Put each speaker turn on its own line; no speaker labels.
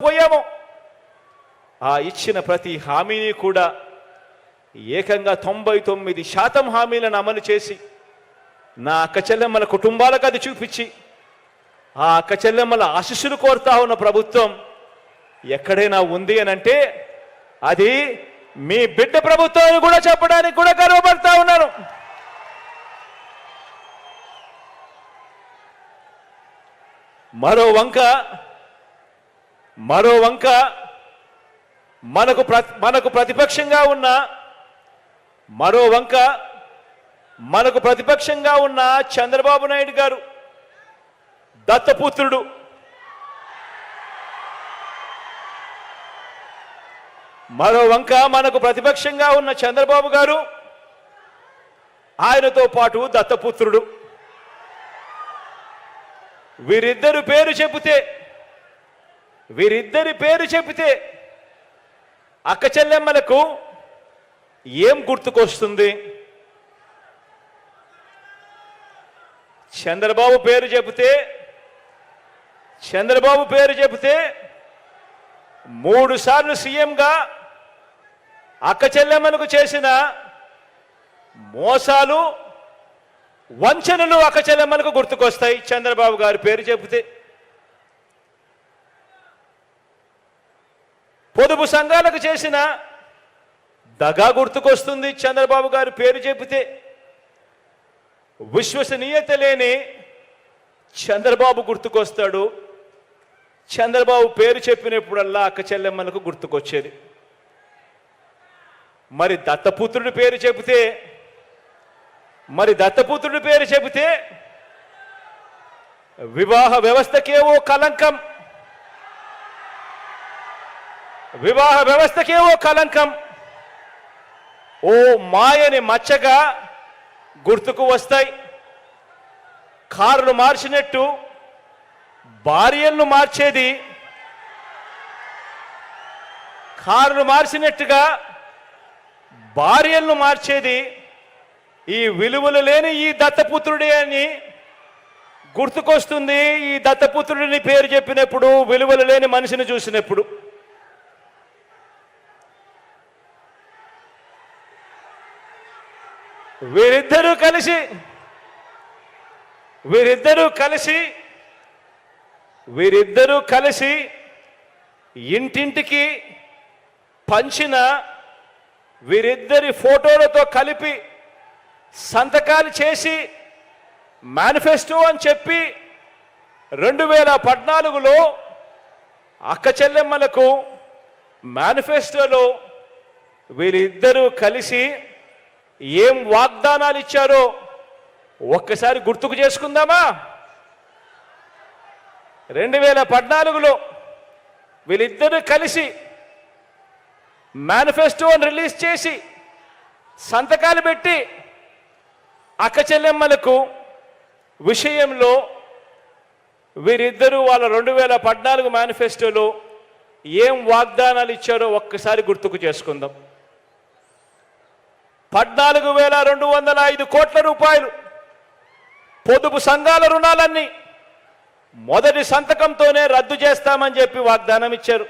పోయాము. ఆ ఇచ్చిన ప్రతి హామీని కూడా ఏకంగా తొంభై తొమ్మిది శాతం హామీలను అమలు చేసి నా అక్క చెల్లెమ్మల కుటుంబాలకు అది చూపించి ఆ అక్క చెల్లెమ్మల ఆశీస్సులు కోరుతా ఉన్న ప్రభుత్వం ఎక్కడైనా ఉంది అని అంటే అది మీ బిడ్డ ప్రభుత్వాన్ని కూడా చెప్పడానికి కూడా గర్వపడతా ఉన్నాను మరో వంక మరో వంక మనకు ప్ర మనకు ప్రతిపక్షంగా ఉన్న మరో వంక మనకు ప్రతిపక్షంగా ఉన్న చంద్రబాబు నాయుడు గారు దత్తపుత్రుడు. మరో వంక మనకు ప్రతిపక్షంగా ఉన్న చంద్రబాబు గారు ఆయనతో పాటు దత్తపుత్రుడు. వీరిద్దరు పేరు చెబితే వీరిద్దరి పేరు చెబితే అక్క చెల్లెమ్మలకు ఏం గుర్తుకొస్తుంది? చంద్రబాబు పేరు చెబితే చంద్రబాబు పేరు చెబితే మూడు సార్లు సీఎంగా అక్క చెల్లెమ్మలకు చేసిన మోసాలు వంచనలు అక్క చెల్లెమ్మలకు గుర్తుకొస్తాయి. చంద్రబాబు గారి పేరు చెబితే పొదుపు సంఘాలకు చేసిన దగా గుర్తుకొస్తుంది చంద్రబాబు గారి పేరు చెబితే విశ్వసనీయత లేని చంద్రబాబు గుర్తుకొస్తాడు. చంద్రబాబు పేరు చెప్పినప్పుడల్లా అక్క చెల్లెమ్మలకు గుర్తుకొచ్చేది. మరి దత్తపుత్రుడి పేరు చెబితే మరి దత్తపుత్రుడి పేరు చెబితే వివాహ వ్యవస్థకేవో కలంకం వివాహ వ్యవస్థకేవో కలంకం ఓ మాయని మచ్చగా గుర్తుకు వస్తాయి. కారును మార్చినట్టు భార్యలను మార్చేది. కారును మార్చినట్టుగా భార్యలను మార్చేది. ఈ విలువలు లేని ఈ దత్తపుత్రుడే అని గుర్తుకొస్తుంది. ఈ దత్తపుత్రుడిని పేరు చెప్పినప్పుడు విలువలు లేని మనిషిని చూసినప్పుడు. వీరిద్దరూ కలిసి వీరిద్దరూ కలిసి వీరిద్దరూ కలిసి ఇంటింటికి పంచిన వీరిద్దరి ఫోటోలతో కలిపి సంతకాలు చేసి మేనిఫెస్టో అని చెప్పి రెండు వేల పద్నాలుగులో అక్క చెల్లెమ్మలకు మేనిఫెస్టోలో వీరిద్దరూ కలిసి ఏం వాగ్దానాలు ఇచ్చారో ఒక్కసారి గుర్తుకు చేసుకుందామా? రెండు వేల పద్నాలుగులో వీళ్ళిద్దరూ కలిసి మేనిఫెస్టోని రిలీజ్ చేసి సంతకాలు పెట్టి అక్క చెల్లెమ్మలకు విషయంలో వీరిద్దరూ వాళ్ళ రెండు వేల పద్నాలుగు మేనిఫెస్టోలో ఏం వాగ్దానాలు ఇచ్చారో ఒక్కసారి గుర్తుకు చేసుకుందాం. పద్నాలుగు వేల రెండు వందల ఐదు కోట్ల రూపాయలు. పొదుపు సంఘాల రుణాలన్నీ మొదటి సంతకంతోనే రద్దు చేస్తామని చెప్పి వాగ్దానం ఇచ్చారు